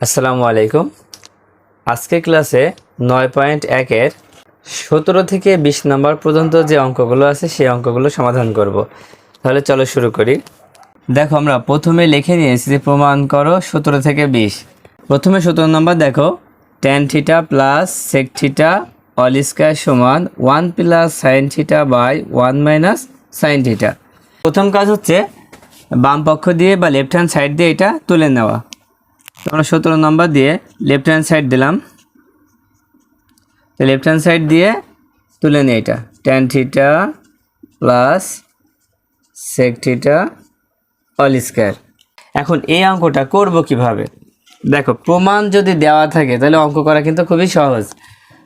আসসালামু আলাইকুম। আজকে ক্লাসে নয় পয়েন্ট একের সতেরো থেকে বিশ নম্বর পর্যন্ত যে অঙ্কগুলো আছে, সেই অঙ্কগুলো সমাধান করব। তাহলে চলো শুরু করি। দেখো, আমরা প্রথমে লিখে নিয়েছি যে প্রমাণ করো সতেরো থেকে বিশ। প্রথমে সতেরো নম্বর দেখো tan theta plus sec theta whole square সমান one plus sine theta by one minus sine theta প্রথম কাজ হচ্ছে বাম পক্ষ দিয়ে বা লেফট হ্যান্ড সাইড দিয়ে এটা তুলে নেওয়া। আমরা সতেরো নম্বর দিয়ে লেফট হ্যান্ড সাইড দিলাম। তো লেফট হ্যান্ড সাইড দিয়ে তুলে নিই এটা। Tan theta plus sec theta whole square এখন এই অঙ্কটা করব কীভাবে? দেখো, প্রমাণ যদি দেওয়া থাকে, তাহলে অঙ্ক করা কিন্তু খুবই সহজ।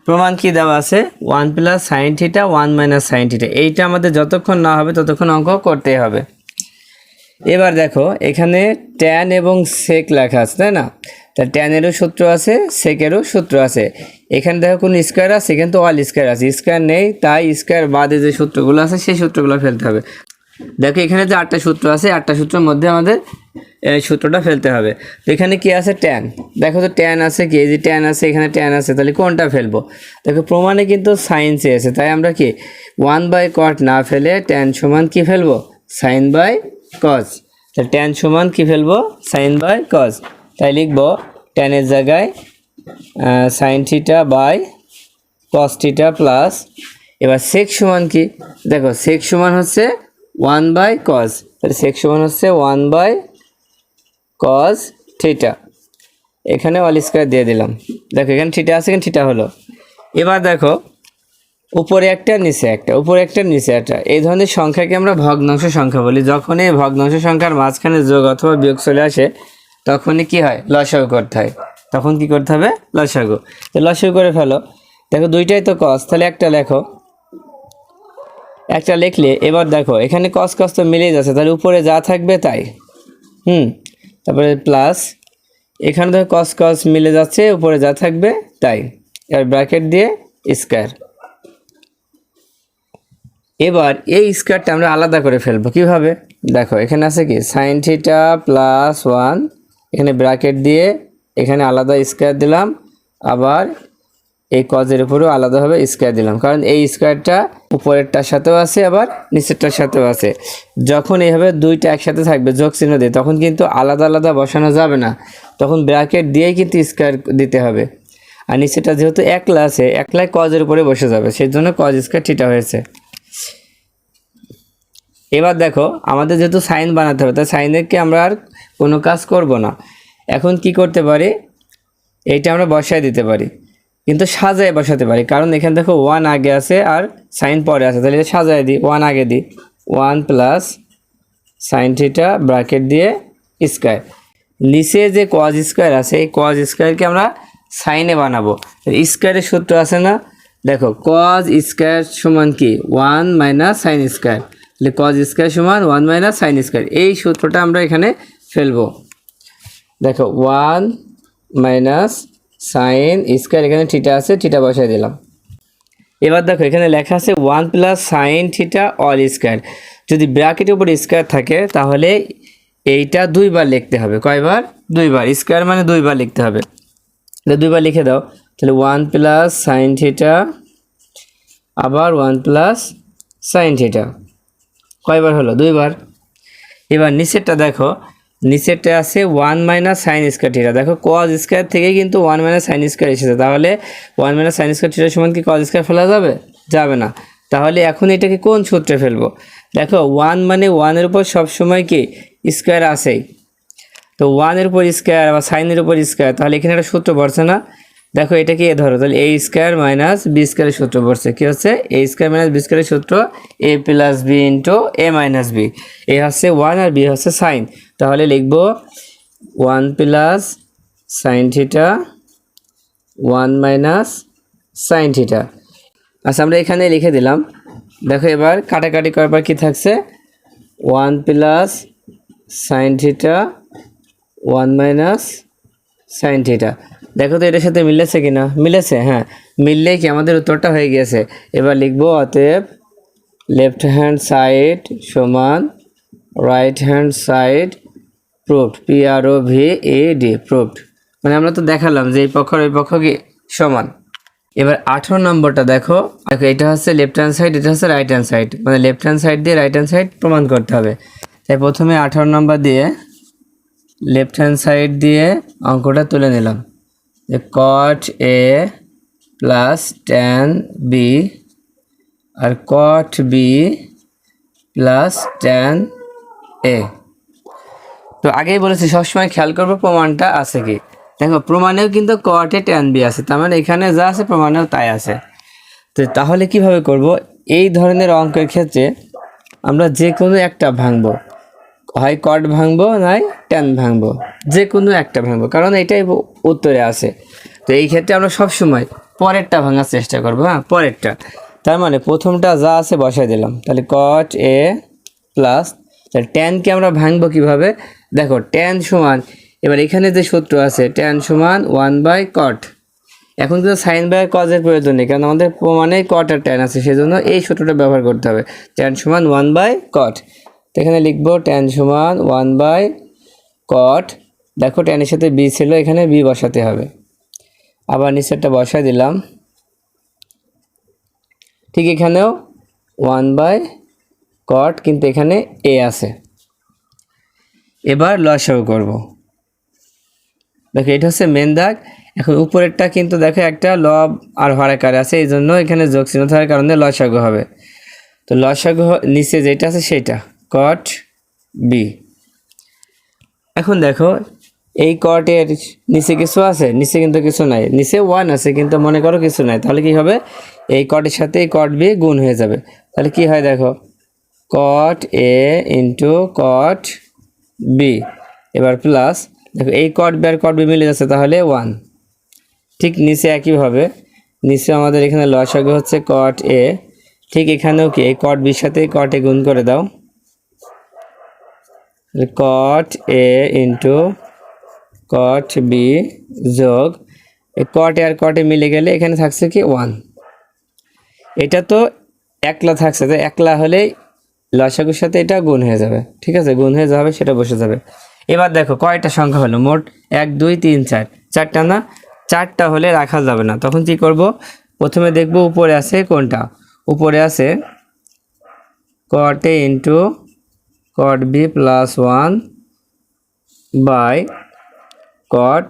প্রমাণ কি দেওয়া আছে? One plus sine theta one minus sine theta এইটা আমাদের যতক্ষণ না হবে, ততক্ষণ অঙ্ক করতেই হবে। এবার দেখো, এখানে ট্যান এবং সেক লেখা আছে, তাই না? তা ট্যানেরও সূত্র আছে সেকেরও সূত্র আছে। এখানে দেখো কোন স্কোয়ার আছে কিন্তু অল স্কোয়ার আছে। স্কোয়ার নেই, তাই স্কোয়ার বাদে যে সূত্রগুলো আছে, সেই সূত্রগুলো ফেলতে হবে। দেখো, এখানে যে আটটা সূত্র আছে, আটটা সূত্রের মধ্যে আমাদের সূত্রটা ফেলতে হবে। তো এখানে কি আছে? ট্যান দেখো তো ট্যান আছে কি? যে ট্যান আছে, এখানে ট্যান আছে, তাহলে কোনটা ফেলব? দেখো, প্রমাণে কিন্তু সাইন চেয়েছে, তাই আমরা কি ওয়ান বাই কট না ফেলে ট্যান সমান কি ফেলব? সাইন বাই কজ তাহলে ট্যান সমান কি ফেলব? সাইন বাই কজ তাই লিখব ট্যানের জায়গায় sine theta by cos theta plus এবার সেক সমান কি? দেখো সেক সমান হচ্ছে ওয়ান বাই কজ তাহলে সেক সমান হচ্ছে ওয়ান বাই কজ থিটা এখানে অল স্কোয়ার দিয়ে দিলাম। দেখো, এখানে থিটা আছে, এখানে থিটা হলো। এবার দেখো উপরে একটা, নিচে একটা, উপরে একটা, নিচে একটা। এই ধরনের সংখ্যাকে আমরা ভগ্নাংশ সংখ্যা বলি। যখন এই ভগ্নাংশ সংখ্যার মাঝখানে যোগ অথবা বিয়োগ চলে আসে, তখনই কি হয়? লসাগু করতে হয়। তখন কি করতে হবে? লসাগু। তো লসাগু করে ফেলো। দেখো, দুইটাই তো কস তাহলে একটা লেখো। একটা লিখলে, এবার দেখো, এখানে কস কস তো মিলেই যাচ্ছে। তাহলে উপরে যা থাকবে তাই। হুম? তারপরে প্লাস এখানে দেখো কস কস মিলে যাচ্ছে, উপরে যা থাকবে তাই। এবার ব্র্যাকেট দিয়ে স্কোয়ার এবার এই স্কোয়ারটা আমরা আলাদা করে ফেলব। কীভাবে? দেখো, এখানে আছে কি? সাইন থিটা প্লাস ওয়ান এখানে ব্র্যাকেট দিয়ে এখানে আলাদা স্কোয়ার দিলাম। আবার এই কজের উপরেও আলাদাভাবে স্কোয়ার দিলাম। কারণ এই স্কোয়ারটা উপরেরটার সাথেও আছে, আবার নিচেরটার সাথেও আছে। যখন এইভাবে দুইটা একসাথে থাকবে, যোগ চিহ্ন দিয়ে, তখন কিন্তু আলাদা আলাদা বসানো যাবে না। তখন ব্র্যাকেট দিয়েই কিন্তু স্কোয়ার দিতে হবে। আর নিচেটা যেহেতু একলা আছে, একলাই কজের উপরে বসে যাবে। সেই জন্য কজ স্কোয়ার ঠিটা হয়েছে। এবার দেখো, আমাদের যেহেতু সাইন বানাতে হবে, তাই সাইনেরকে আমরা আর কোনো কাজ করব না। এখন কি করতে পারি? এইটা আমরা বসায় দিতে পারি। কিন্তু সাজায় বসাতে পারি, কারণ এখানে দেখো ওয়ান আগে আছে আর সাইন পরে আছে। তাহলে এটা সাজায় দিই ওয়ান আগে দিই। One plus sine theta bracket দিয়ে স্কোয়ার নিচে যে কজ স্কোয়ার আছে, এই কজ স্কোয়ারকে আমরা সাইনে বানাবো। স্কোয়ারের সূত্র আছে না? দেখো কজ স্কোয়ার সমান কি? One minus sine square cos square সমান ওয়ান মাইনাস সাইন স্কোয়ার এই সূত্রটা আমরা এখানে ফেলব। দেখো ওয়ান মাইনাস সাইন স্কোয়ার এখানে থিটা আছে থিটা বসাই দিলাম। এবার দেখো, এখানে লেখা আছে one plus sine theta whole square যদি ব্র্যাকেটের উপর স্কোয়ার থাকে, তাহলে এইটা দুইবার লিখতে হবে। কয়বার? দুইবার। স্কোয়ার মানে দুইবার লিখতে হবে। তাহলে দুইবার লিখে দাও। তাহলে ওয়ান প্লাস সাইন থিটা আবার ওয়ান প্লাস সাইন থিটা কয়বার হলো? দুইবার। এবার নিচেরটা দেখো। নিচেরটা আছে one minus sine square theta দেখো কজ স্কোয়ার থেকে কিন্তু ওয়ান মাইনাস সাইন স্কোয়ার এসেছে। তাহলে ওয়ান মাইনাস সাইন স্কোয়ার থিটার সমান কি কজ স্কোয়ার ফেলা যাবে? যাবে না। তাহলে এখন এটাকে কোন সূত্রে ফেলব? দেখো ওয়ান মানে ওয়ানের উপর সবসময় কি? স্কোয়ার আসেই তো ওয়ানের উপর স্কোয়ার বা সাইনের উপর স্কোয়ার তাহলে এখানে একটা সূত্র পড়ছে না? দেখো এটাকে এ ধরো, তাহলে এ স্কোয়ার মাইনাস বি স্কোয়ারের সূত্র পড়ছে। কী হচ্ছে? এ স্কোয়ার মাইনাস বি স্কোয়ারের সূত্র A plus B into A minus B A হচ্ছে ওয়ান আর বি হচ্ছে সাইন তাহলে লিখব one plus sine theta one minus sine theta আচ্ছা আমরা এখানে লিখে দিলাম। দেখো, এবার কাটাকাটি করার পর কী থাকছে? One plus sine theta one minus sine theta দেখো তো এটার সাথে মিলেছে কি না মিলেছে হ্যাঁ। মিললে কি আমাদের উত্তরটা হয়ে গিয়েছে? এবার লিখব, অতএব লেফট হ্যান্ড সাইড সমান right hand side proved P R O V A D proved মানে আমরা তো দেখালাম যে এই পক্ষ ওই পক্ষ কি সমান। এবার আঠারো নম্বরটা দেখো। দেখো, এটা হচ্ছে লেফট হ্যান্ড সাইড এটা হচ্ছে রাইট হ্যান্ড সাইড মানে লেফট হ্যান্ড সাইড দিয়ে রাইট হ্যান্ড সাইড প্রমাণ করতে হবে। তাই প্রথমে আঠারো নম্বর দিয়ে লেফট হ্যান্ড সাইড দিয়ে অঙ্কটা তুলে নিলাম। যে cot A plus tan B R cot B plus tan A তো আগেই বলেছি, সবসময় খেয়াল করব প্রমাণটা আছে কি। দেখো, প্রমাণেও কিন্তু কটে টেন বি আছে, তার মানে এখানে যা আছে প্রমাণেও তাই আছে। তো তাহলে কীভাবে করব? এই ধরনের অঙ্কের ক্ষেত্রে আমরা যে কোনো একটা ভাঙবো। হয় কট ভাঙবো নয় টেন ভাঙবো যে কোনো একটা ভাঙবো, কারণ এটাই উত্তরে আছে। তো এই ক্ষেত্রে আমরা সব সময় পরেরটা ভাঙার চেষ্টা করব হ্যাঁ পরেরটা। তার মানে প্রথমটা যা আছে বসাই দিলাম। তাহলে কট এ প্লাস, তাহলে টেনকে আমরা ভাঙবো কীভাবে? দেখো টেন সমান, এবার এখানে যে সূত্র আছে টেন সমান ওয়ান বাই কট। এখন কিন্তু সাইন বাই কজের প্রয়োজন নেই, কারণ আমাদের প্রমাণে কট আর টেন আছে, সেজন্য এই সূত্রটা ব্যবহার করতে হবে। টেন সমান ওয়ান বাই কট। তো এখানে লিখব টেন সমান ওয়ান বাই কট দেখো টেনের সাথে বি ছিল, এখানে বি বসাতে হবে। আবার নিচেরটা বসাই দিলাম। ঠিক এখানেও ওয়ান বাই কট কিন্তু এখানে এ আছে। এবার লসাগু করব। দেখো, এটা হচ্ছে মেন দাগ। এখন উপরেরটা কিন্তু দেখো একটা লব আর হরাকার আছে, এই জন্য এখানে যোগ চিহ্ন থাকার কারণে লসাগু হবে। তো লসাগু নিচে যেটা আছে সেটা। কট বি এখন দেখো, এই কটের নিচে কিছু আছে, নিচে কিন্তু কিছু নাই। নিচে ওয়ান আছে, কিন্তু মনে করো কিছু নাই। তাহলে কি হবে? এই কটের সাথে এই কট বি গুণ হয়ে যাবে। তাহলে কি হয় দেখো? Cot A into cot B এবার প্লাস দেখো, এই কট বি আর কট বি মিলে যাচ্ছে তাহলে ওয়ান ঠিক নিচে একইভাবে, নিচে আমাদের এখানে লসাগু হচ্ছে কট এ ঠিক এখানেও কি? এই কট বির সাথে কট এ গুণ করে দাও। কট এ ইন্টু কট বি যোগ কট আর কটে মিলে গেলে এখানে থাকছে কি ওয়ান এটা তো একলা থাকছে, তো একলা হলেই লসাগুর সাথে এটা গুণ হয়ে যাবে, ঠিক আছে? গুণ হয়ে যাবে, সেটা বসে যাবে। এবার দেখো, কয়টা সংখ্যা হলো? মোট এক, দুই, তিন, চার। চারটা না? চারটা হলে রাখা যাবে না। তখন কি করব? প্রথমে দেখব উপরে আছে কোনটা? উপরে আছে cot into cot B plus one by cot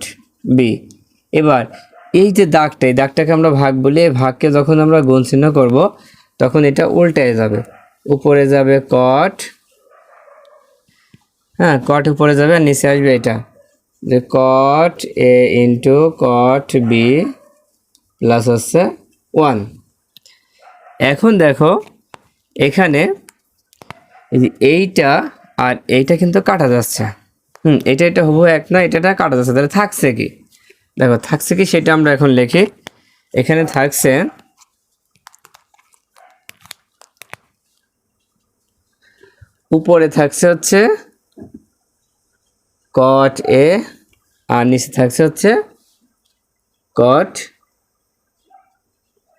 B এবার এই যে দাগটা, এই দাগটাকে আমরা ভাগ বলি, এই ভাগকে যখন আমরা গুণ চিহ্ন করব, তখন এটা উল্টায় যাবে। উপরে যাবে কট হ্যাঁ কট উপরে যাবে আর নিচে আসবে এটা। যে cot A into cot B plus হচ্ছে ওয়ান এখন দেখো, এখানে এই যে এইটা আর এইটা কিন্তু কাটা যাচ্ছে। হুম, এটা এটা হবু এক না এটা কাটা যাচ্ছে। তাহলে থাকছে কি? দেখো, থাকছে কি সেটা আমরা এখন লিখি। এখানে থাকছে উপরে থাকছে হচ্ছে কট এ আর নিচে থাকছে হচ্ছে কট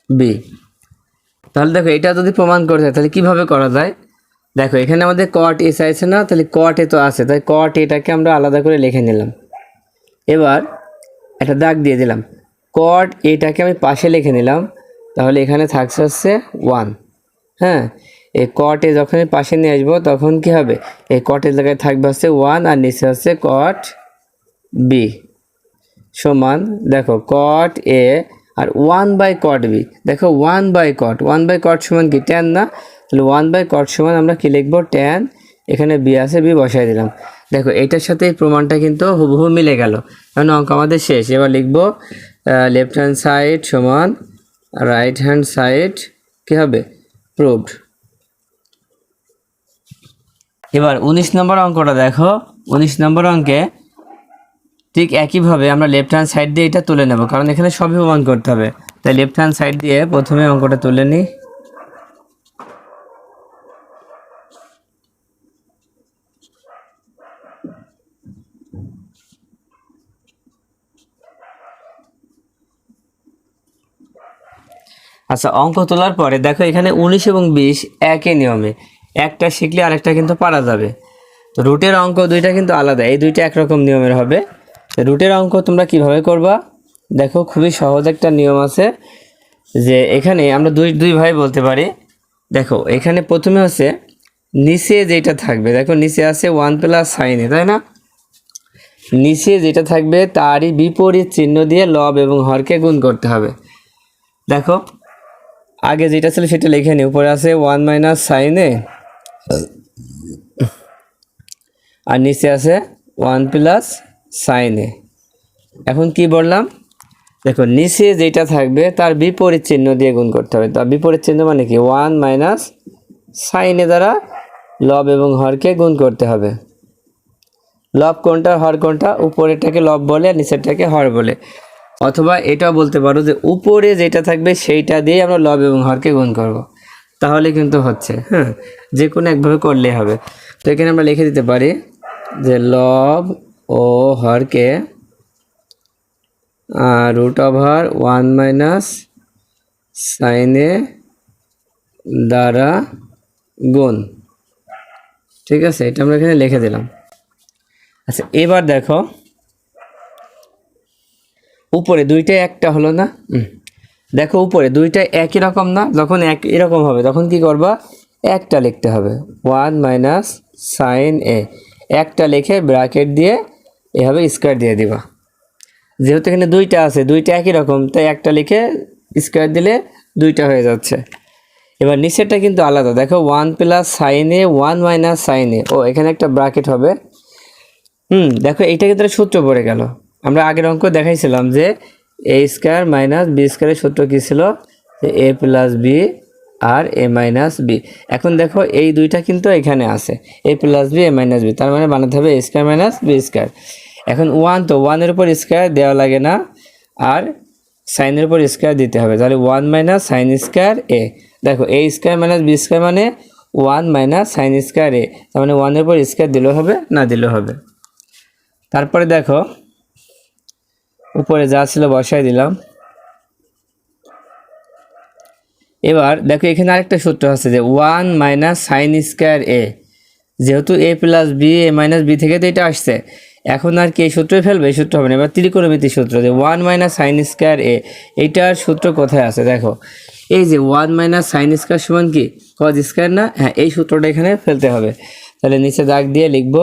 বি তাহলে দেখো, এটা যদি প্রমাণ করতে তাহলে কীভাবে করা যায়? দেখো, এখানে আমাদের কট এ চাইছে না? তাহলে কট এ তো আছে। তাই কট এটাকে আমরা আলাদা করে লিখে নিলাম। এবার একটা দাগ দিয়ে দিলাম। কট এটাকে আমি পাশে লিখে নিলাম। তাহলে এখানে থাকছে হচ্ছে ওয়ান হ্যাঁ? এই কটে যখন পাশে নিয়ে আসব, তখন কি হবে? এই কটের জায়গায় থাকবে হচ্ছে ওয়ান আর নিচে হচ্ছে কট বি সমান, দেখো কট এ আর ওয়ান বাই কট বি দেখো one by cot one by cot সমান কি? টেন না? তাহলে ওয়ান বাই কট সমান আমরা কি লিখব? টেন এখানে বি আছে বি বসাই দিলাম। দেখো, এটার সাথে প্রমাণটা কিন্তু হুবহু মিলে গেল। কারণ অঙ্ক আমাদের শেষ। এবার লিখব লেফট হ্যান্ড সাইড সমান রাইট হ্যান্ড সাইড কী হবে? প্রুভড এবার উনিশ নম্বর অঙ্কটা দেখো। উনিশ নম্বর অঙ্কে ঠিক একইভাবে আমরা লেফট হ্যান্ড সাইড দিয়ে এটা তুলে নেব। কারণ এখানে সবই প্রমাণ করতে হবে। তাই লেফট হ্যান্ড সাইড দিয়ে প্রথমে অঙ্কটা তুলে নিই। আচ্ছা অঙ্ক তোলার পরে দেখো এখানে উনিশ এবং বিশ একই নিয়মে। একটা শিখলে আরেকটা কিন্তু পারা যাবে। তো রুটের অঙ্ক দুইটা কিন্তু আলাদা, এই দুইটা একরকম নিয়মের হবে। রুটের অঙ্ক তোমরা কীভাবে করবা? দেখো, খুবই সহজ একটা নিয়ম আছে যে এখানে আমরা দুই দুই ভাই বলতে পারি। দেখো, এখানে প্রথমে হচ্ছে নিচে যেটা থাকবে, দেখো নিচে আছে ওয়ান প্লাস সাইনে তাই না? নিচে যেটা থাকবে তারই বিপরীত চিহ্ন দিয়ে লব এবং হরকে গুণ করতে হবে। দেখো আগে যেটা ছিল সেটা লিখে নি। উপরে আছে ওয়ান মাইনাস সাইনে আর নিচে আছে ওয়ান প্লাস সাইনে এখন কি বললাম? দেখো, নিচে যেটা থাকবে তার বিপরীত চিহ্ন দিয়ে গুণ করতে হবে। তার বিপরীত চিহ্ন মানে কি? ওয়ান মাইনাস সাইনে দ্বারা লব এবং হরকে গুণ করতে হবে। লব কোনটা? হর কোনটা? উপরেরটাকে লব বলে আর নিচেরটাকে হর বলে। অথবা এটাও বলতে পারো যে উপরে যেটা থাকবে সেইটা দিয়ে আমরা লব এবং হরকে গুণ করব। তাহলে কিন্তু হচ্ছে হ্যাঁ? যে কোনো একভাবে করলেই হবে। তো এখানে আমরা লিখে দিতে পারি যে লব ও হরকে রুট ওভার ওয়ান মাইনাস সাইনে দ্বারা গুণ। ঠিক আছে? এটা আমরা এখানে লিখে দিলাম। আচ্ছা এবার দেখো উপরে দুইটাই একটা হলো না। দেখো উপরে দুইটা একই রকম না? যখন এক এরকম হবে, তখন কি করবা? একটা লিখতে হবে। One minus sine A. একটা লিখে ব্র্যাকেট দিয়ে এভাবে স্কোয়ার দিয়ে দিবা। যেহেতু এখানে দুইটা আছে, দুইটা একই রকম, তাই একটা লিখে স্কোয়ার দিলে দুইটা হয়ে যাচ্ছে। এবার নিচেরটা কিন্তু আলাদা। দেখো ওয়ান প্লাস সাইনে ওয়ান মাইনাস সাইনে ও, এখানে একটা ব্র্যাকেট হবে। হুম, দেখো এইটা কিন্তু সূত্র পড়ে গেল। আমরা আগের অঙ্ক দেখাইছিলাম যে এ স্কোয়ার মাইনাস বি স্কোয়ারের সূত্র কী ছিল? যে এ প্লাস বি আর এ মাইনাস বি এখন দেখো এই দুইটা কিন্তু এখানে আছে। A plus B A minus B তার মানে বানাতে হবে A square minus B square এখন ওয়ান তো ওয়ানের উপর স্কোয়ার দেওয়া লাগে না। আর সাইনের উপর স্কোয়ার দিতে হবে। তাহলে one minus sine square A দেখো A square minus B square মানে one minus sine square A তার মানে ওয়ানের উপর স্কোয়ার দিলেও হবে, না দিলেও হবে। তারপরে দেখো উপরে যা ছিল বসাই দিলাম। এবার দেখো এখানে আরেকটা সূত্র আছে যে one minus sine square A. যেহেতু A plus B, A minus B থেকে তো এটা আসছে। এখন আর কি এই সূত্রই ফেলবে? এই সূত্র হবে না। এবার ত্রিকোণমিতির সূত্র যে one minus sine square A, এইটার সূত্র কোথায় আছে দেখো। এই যে ওয়ান মাইনাস সাইন স্কোয়ার সমান কি? কজ স্কোয়ার না? হ্যাঁ এই সূত্রটা এখানে ফেলতে হবে। তাহলে নিচে দাগ দিয়ে লিখব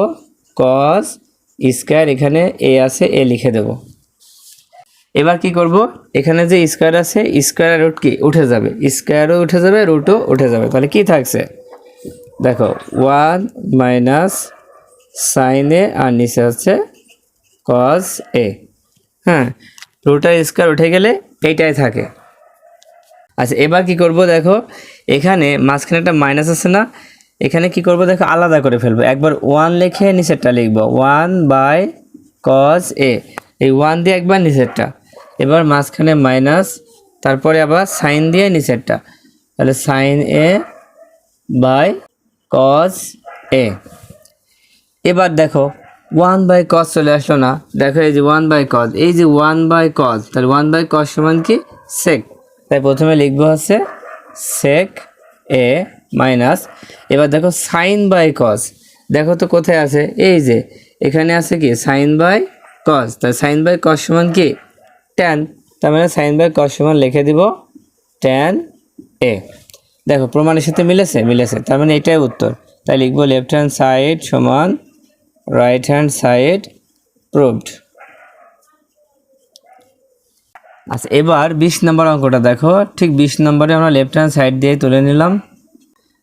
কজ স্কোয়ার এখানে এ আছে, এ লিখে দেবো। এবার কি করব? এখানে যে স্কোয়ার আছে স্কোয়ার রুট কি? উঠে যাবে। স্কোয়ারও উঠে যাবে রুটও উঠে যাবে। তাহলে কি থাকছে? দেখো ওয়ান মাইনাস সাইন এ আর নিচে হচ্ছে কস এ হ্যাঁ রুটার স্কোয়ার উঠে গেলে এইটাই থাকে। আচ্ছা এবার কি করব দেখো? এখানে মাঝখানে একটা মাইনাস আছে না? এখানে কি করব দেখো? আলাদা করে ফেলব। একবার ওয়ান লিখে নিচেরটা লিখব। ওয়ান বাই কজ এ এই ওয়ান দিয়ে একবার নিচেরটা। এবার মাঝখানে মাইনাস তারপরে আবার সাইন দিয়ে নিচেরটা। তাহলে sine A by cos A এবার দেখো ওয়ান বাই কজ চলে আসলো না। দেখো এই যে ওয়ান বাই কজ এই যে ওয়ান বাই কজ তাহলে ওয়ান বাই কজ সমান কি? সেক তাই প্রথমে লিখব হচ্ছে সেক এ মাইনাস এবার দেখো সাইন বাই কজ দেখো তো কোথায় আছে? এই যে, এখানে আছে কি? সাইন বাই কজ তাই সাইন বাই কজ সমান কি? ট্যান তার মানে সাইন বাই কজ সমান লিখে দিব ট্যান এ দেখো, প্রমাণের সাথে মিলেছে? মিলেছে। তার মানে এটাই উত্তর। তাই লিখব লেফট হ্যান্ড সাইড সমান রাইট হ্যান্ড সাইড প্রুভড আচ্ছা এবার বিশ নম্বর অঙ্কটা দেখো। ঠিক বিশ নম্বরে আমরা লেফট হ্যান্ড সাইড দিয়ে তুলে নিলাম।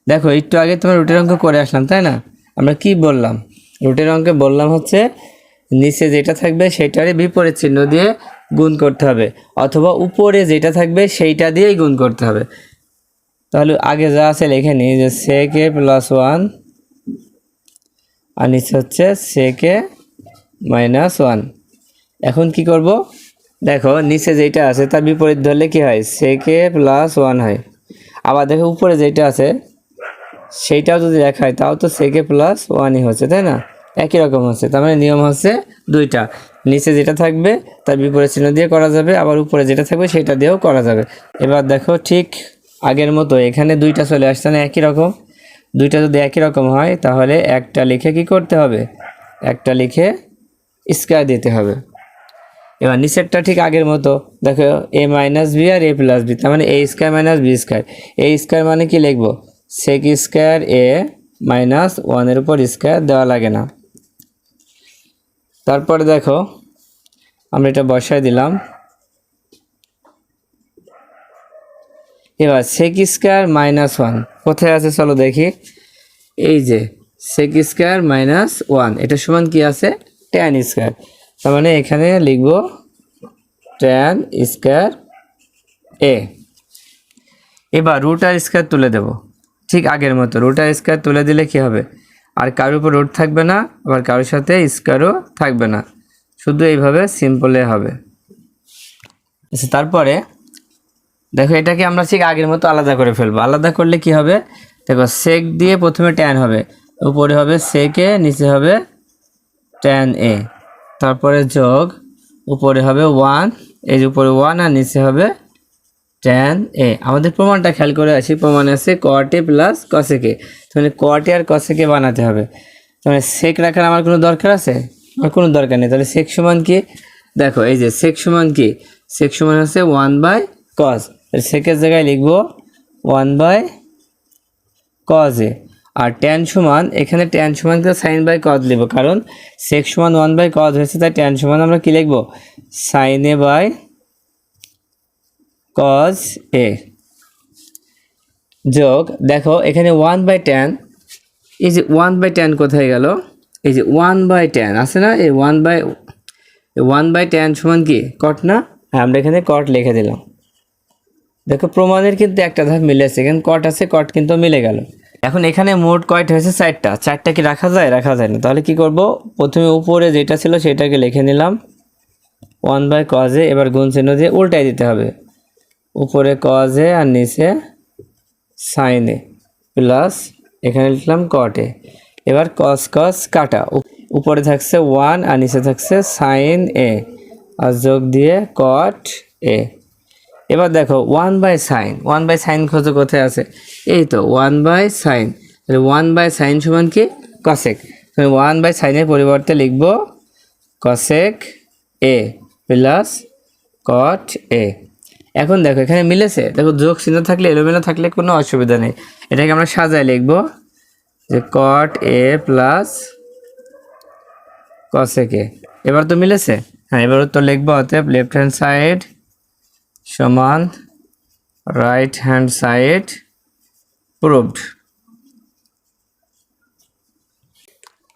দেখো, একটু আগে তোমার রুটের অঙ্ক করে আসলাম, তাই না? আমরা কি বললাম? রুটের অঙ্কে বললাম হচ্ছে, নিচে যেটা থাকবে সেটারই বিপরীত চিহ্ন দিয়ে গুণ করতে হবে। অথবা উপরে যেটা থাকবে সেইটা দিয়েই গুণ করতে হবে। তাহলে আগে যা আছে লিখে নিই যে সে কে প্লাস ওয়ান আর নিচে হচ্ছে সে কে মাইনাস ওয়ান এখন কি করব? দেখো, নিচে যেটা আছে তার বিপরীত ধরলে কি হয়? সে কে প্লাস ওয়ান হয়। আবার দেখো উপরে যেটা আছে, সেইটাও যদি দেখায় তাও তো সেকে প্লাস ওয়ানই হচ্ছে, তাই না? একই রকম হচ্ছে, তার মানে নিয়ম হচ্ছে দুইটা। নিচে যেটা থাকবে, তার বিপরীত চিহ্ন দিয়ে করা যাবে, আবার উপরে যেটা থাকবে সেটা দিয়েও করা যাবে। এবার দেখো ঠিক আগের মতো, এখানে দুইটা চলে আসছে না একই রকম। দুইটা যদি একই রকম হয়, তাহলে একটা লিখে কি করতে হবে? একটা লিখে স্কোয়ার দিতে হবে। এবার নিচেরটা ঠিক আগের মতো, দেখো এ মাইনাস বি আর এ প্লাস বি তার মানে A square minus B square A square মানে কি লিখব? সেক স্কোয়ার এ মাইনাস ওয়ানের উপর স্কোয়ার দেওয়া লাগে না। তারপরে দেখো, আমরা এটা বসায় দিলাম। এবার সেক স্কোয়ার মাইনাস ওয়ান কোথায় আছে চলো দেখি। এই যে সেক স্কোয়ার মাইনাস ওয়ান এটা সমান কি আছে? ট্যান স্কোয়ার তার মানে এখানে লিখব ট্যান স্কোয়ার এ এবার রুটার স্কোয়ার তুলে দেব। ঠিক আগের মতো রুটার স্কোয়ার তুলে দিলে কি হবে? আর কারোর উপর রুট থাকবে না, আবার কারোর সাথে স্কোয়ারও থাকবে না। শুধু এইভাবে সিম্পলে হবে। আচ্ছা তারপরে দেখো এটাকে আমরা ঠিক আগের মতো আলাদা করে ফেলব। আলাদা করলে কি হবে? দেখো সেক দিয়ে প্রথমে ট্যান হবে। উপরে হবে সেকে নিচে হবে ট্যান এ তারপরে যোগ, উপরে হবে ওয়ান এই উপরে ওয়ান আর নিচে হবে ট্যান এ আমাদের প্রমাণটা খেয়াল করে আসি, প্রমাণ আছে কটে প্লাস কসেকে তাহলে কটে আর কসেকে বানাতে হবে। তাহলে সেক রাখার আমার কোনো দরকার আছে? আমার কোনো দরকার নেই। তাহলে সেক সমান কি? দেখো, এই যে সেক সমান কি? সেক সমান হচ্ছে ওয়ান বাই কস সেকের জায়গায় লিখব ওয়ান বাই কজ আর ট্যান সমান, এখানে ট্যান সমান কিন্তু সাইন বাই কজ লিখব। কারণ সেক সমান ওয়ান বাই কজ হয়েছে, তাই ট্যান সমান আমরা কি লিখব? সাইন বাই কজ এ যোগ, দেখো, এখানে ওয়ান বাই ট্যান এই যে ওয়ান বাই ট্যান কোথায় গেল? এই যে ওয়ান বাই ট্যান আছে না? এই one by one by tan সমান কি? কট না? হ্যাঁ আমরা এখানে কট লিখে দিলাম। দেখো, প্রমাণের কিন্তু একটা ধাপ মিলেছে। এখানে কট আছে কট কিন্তু মিলে গেল। এখন এখানে মোট কয়টা হয়েছে? চারটা। চারটা কি রাখা যায়? রাখা যায় না। তাহলে কি করব? প্রথমে উপরে যেটা ছিল সেটাকে লিখে নিলাম। ওয়ান বাই কজে এবার গুণ চিহ্ন দিয়ে উল্টাই দিতে হবে। উপরে কজে আর নিচে সাইনে প্লাস এখানে লিখলাম কটে এবার কস কস কাটা। উপরে থাকছে ওয়ান আর নিচে থাকছে সাইন এ। আর যোগ দিয়ে কট এ। এবার দেখো one by sine one by sine খোঁজো কোথায় আছে? এই তো ওয়ান বাই সাইন তাহলে ওয়ান বাই সাইন সমান কি? কসেক তাহলে ওয়ান বাই সাইনের পরিবর্তে লিখব কসেক এ প্লাস কট এ। এখন দেখো, এখানে মিলেছে? দেখো, যোগ চিহ্ন থাকলে, এলোমেলো থাকলে কোনো অসুবিধা নেই। এটাকে আমরা সাজায় লিখব যে কট এ প্লাস কসেক এবার তো মিলেছে? হ্যাঁ এবার তো লিখব, অতএব লেফট হ্যান্ড সাইড সমান রাইট হ্যান্ড সাইড প্রুভড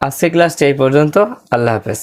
আজকে ক্লাসটি এই পর্যন্ত। আল্লাহ হাফেজ।